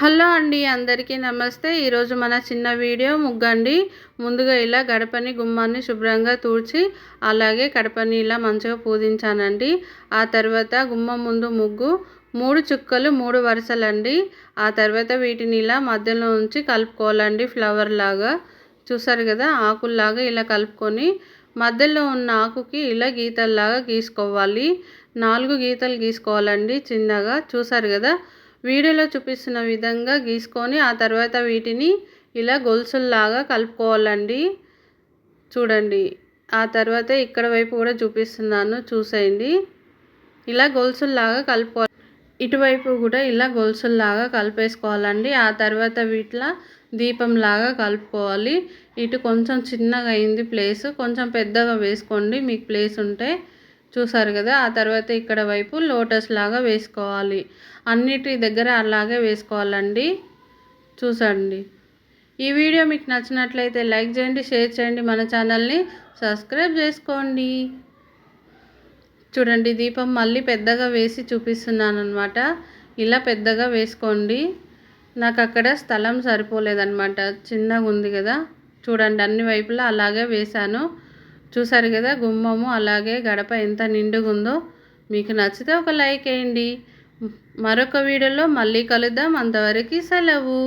Hello అండి అందరికీ నమస్తే. ఈరోజు మన చిన్న వీడియో ముగ్గండి. ముందుగా ఇలా గడపని గుమ్మాన్ని శుభ్రంగా తూడ్చి అలాగే గడపని ఇలా మంచిగా పూజించానండి. ఆ తర్వాత గుమ్మం ముందు ముగ్గు మూడు చుక్కలు మూడు వరుసలండి. ఆ తర్వాత వీటిని ఇలా మధ్యలో ఉంచి కలుపుకోవాలండి ఫ్లవర్ లాగా. చూసారు కదా ఆకుల్లాగా ఇలా కలుపుకొని మధ్యలో ఉన్న ఆకుకి ఇలా గీతల్లాగా గీసుకోవాలి. నాలుగు గీతలు గీసుకోవాలండి చిన్నగా. చూసారు కదా వీడియోలో చూపిస్తున్న విధంగా గీసుకొని ఆ తర్వాత వీటిని ఇలా గొలుసుల్లాగా కలుపుకోవాలండి. చూడండి. ఆ తర్వాత ఇక్కడ వైపు కూడా చూపిస్తున్నాను. చూసేయండి. ఇలా గొలుసుల్లాగా కలుపుకోవాలి. ఇటువైపు కూడా ఇలా గొలుసుల్లాగా కలిపేసుకోవాలండి. ఆ తర్వాత వీటిలో దీపంలాగా కలుపుకోవాలి. ఇటు కొంచెం చిన్నగా అయింది ప్లేస్. కొంచెం పెద్దగా వేసుకోండి. మీకు ప్లేస్ ఉంటే చూసారు కదా ఆ తర్వాత ఇక్కడ వైపు లోటస్ లాగా వేసుకోవాలి. అన్నిటి దగ్గర అలాగే వేసుకోవాలండి. చూసండి. ఈ వీడియో మీకు నచ్చినట్లయితే లైక్ చేయండి షేర్ చేయండి మన ఛానల్ని సబ్స్క్రైబ్ చేసుకోండి. చూడండి దీపం మళ్ళీ పెద్దగా వేసి చూపిస్తున్నాను అనమాట ఇలా పెద్దగా వేసుకోండి. నాకు అక్కడ స్థలం సరిపోలేదన్నమాట. చిన్నగా ఉంది కదా. చూడండి అన్ని వైపులా అలాగే వేశాను. చూసారు కదా గుమ్మము అలాగే గడప ఎంత నిండుగుందో. మీకు నచ్చితే ఒక లైక్ వేయండి. మరొక వీడియోలో మళ్ళీ కలుద్దాం. అంతవరకు సెలవు.